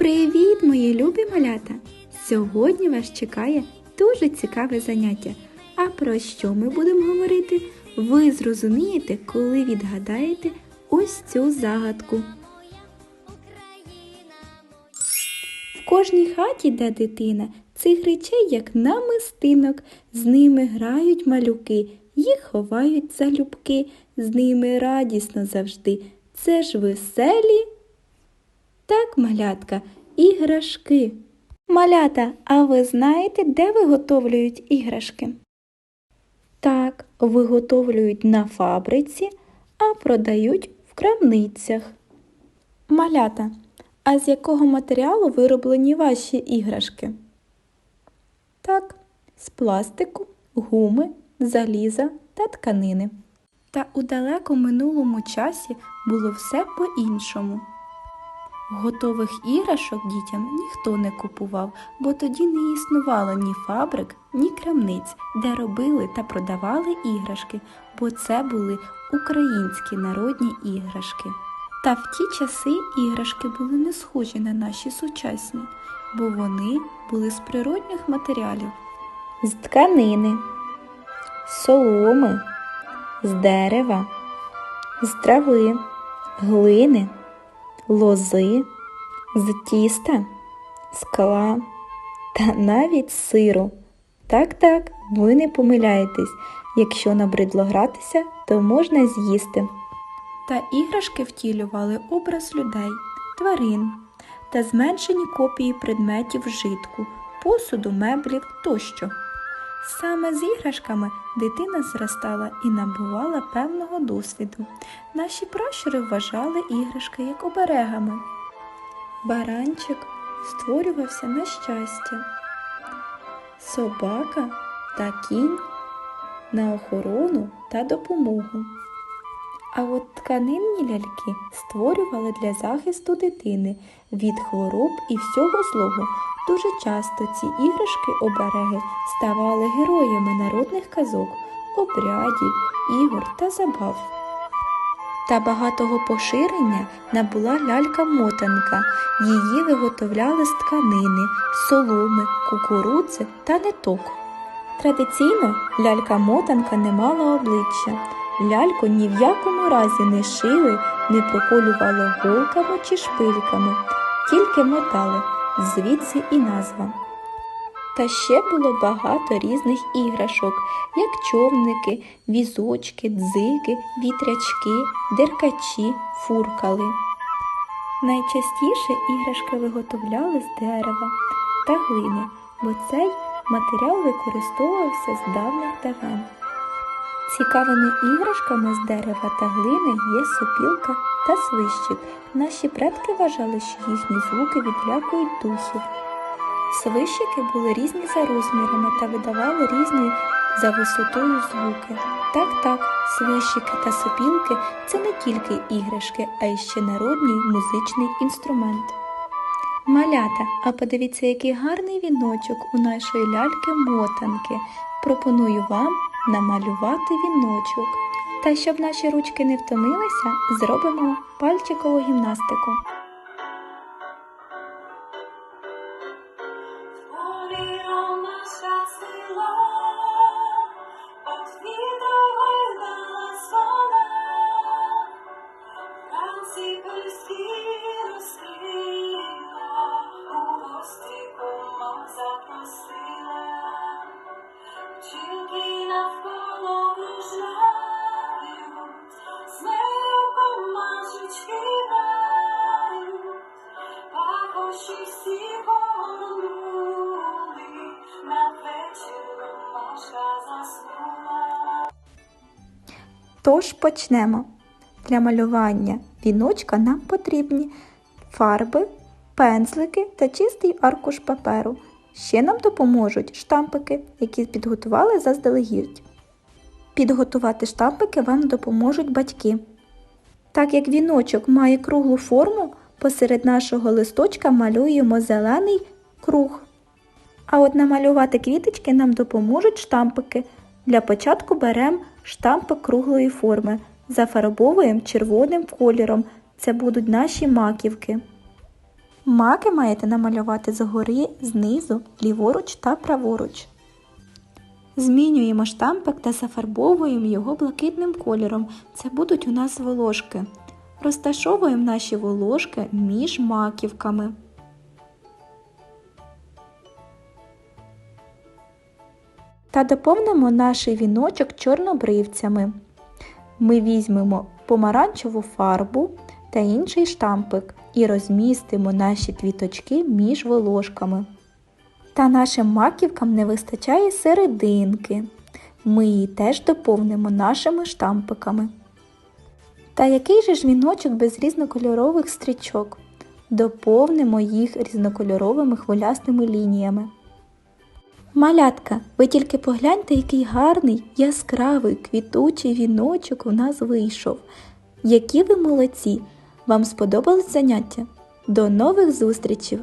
Привіт, мої любі малята! Сьогодні вас чекає дуже цікаве заняття. А про що ми будемо говорити? Ви зрозумієте, коли відгадаєте ось цю загадку. В кожній хаті, де дитина, цих речей, як намистинок, з ними грають малюки, їх ховають залюбки, з ними радісно завжди. Це ж веселі. Так, малятка, іграшки. Малята, а ви знаєте, де виготовлюють іграшки? Так, виготовлюють на фабриці, а продають в крамницях. Малята, а з якого матеріалу вироблені ваші іграшки? Так, з пластику, гуми, заліза та тканини. Та у далеко минулому часі було все по-іншому. Готових іграшок дітям ніхто не купував, бо тоді не існувало ні фабрик, ні крамниць, де робили та продавали іграшки, бо це були українські народні іграшки. Та в ті часи іграшки були не схожі на наші сучасні, бо вони були з природних матеріалів, з тканини, з соломи, з дерева, з трави, глини лози, з тіста, скла та навіть сиру. Так, так, ви не помиляєтесь. Якщо набридло гратися, то можна з'їсти. Та іграшки втілювали образ людей, тварин та зменшені копії предметів вжитку, посуду, меблів тощо. Саме з іграшками дитина зростала і набувала певного досвіду. Наші пращури вважали іграшки як оберегами. Баранчик створювався на щастя, собака та кінь на охорону та допомогу. А от тканинні ляльки створювали для захисту дитини від хвороб і всього злого. Дуже часто ці іграшки-обереги ставали героями народних казок, обрядів, ігор та забав. Та багатого поширення набула лялька-мотанка. Її виготовляли з тканини, соломи, кукурудзи та ниток. Традиційно лялька-мотанка не мала обличчя. Ляльку ні в якому разі не шили, не проколювали голками чи шпильками, тільки мотали, звідси і назва. Та ще було багато різних іграшок, як човники, візочки, дзиги, вітрячки, деркачі, фуркали. Найчастіше іграшки виготовляли з дерева та глини, бо цей матеріал використовувався з давних давен. Цікавими іграшками з дерева та глини є сопілка та свищик. Наші предки вважали, що їхні звуки відлякують духів. Свищики були різні за розмірами та видавали різні за висотою звуки. Так, так, свищики та сопілки це не тільки іграшки, а й ще народний музичний інструмент. Малята, а подивіться, який гарний віночок у нашої ляльки-мотанки. Пропоную вам намалювати віночок. Та щоб наші ручки не втомилися, зробимо пальчикову гімнастику. Запросила, вчинки навколо кружляють, з нею комашечки грають. Пахощі всі повернули, надвечір Маша заснула. Тож почнемо. Для малювання віночка нам потрібні фарби, пензлики та чистий аркуш паперу. Ще нам допоможуть штампики, які підготували заздалегідь. Підготувати штампики вам допоможуть батьки. Так як віночок має круглу форму, посеред нашого листочка малюємо зелений круг. А от намалювати квіточки нам допоможуть штампики. Для початку беремо штампик круглої форми, зафарбовуємо червоним кольором. Це будуть наші маківки. Маки маєте намалювати згори, знизу, ліворуч та праворуч. Змінюємо штампик та зафарбовуємо його блакитним кольором. Це будуть у нас волошки. Розташовуємо наші волошки між маківками. Та доповнимо наш віночок чорнобривцями. Ми візьмемо помаранчеву фарбу та інший штампик і розмістимо наші квіточки між волошками. Та нашим маківкам не вистачає серединки. Ми її теж доповнимо нашими штампиками. Та який же ж віночок без різнокольорових стрічок? Доповнимо їх різнокольоровими хвилястими лініями. Малятка, ви тільки погляньте, який гарний, яскравий, квітучий віночок у нас вийшов. Які ви молодці! Вам сподобалось заняття? До нових зустрічей!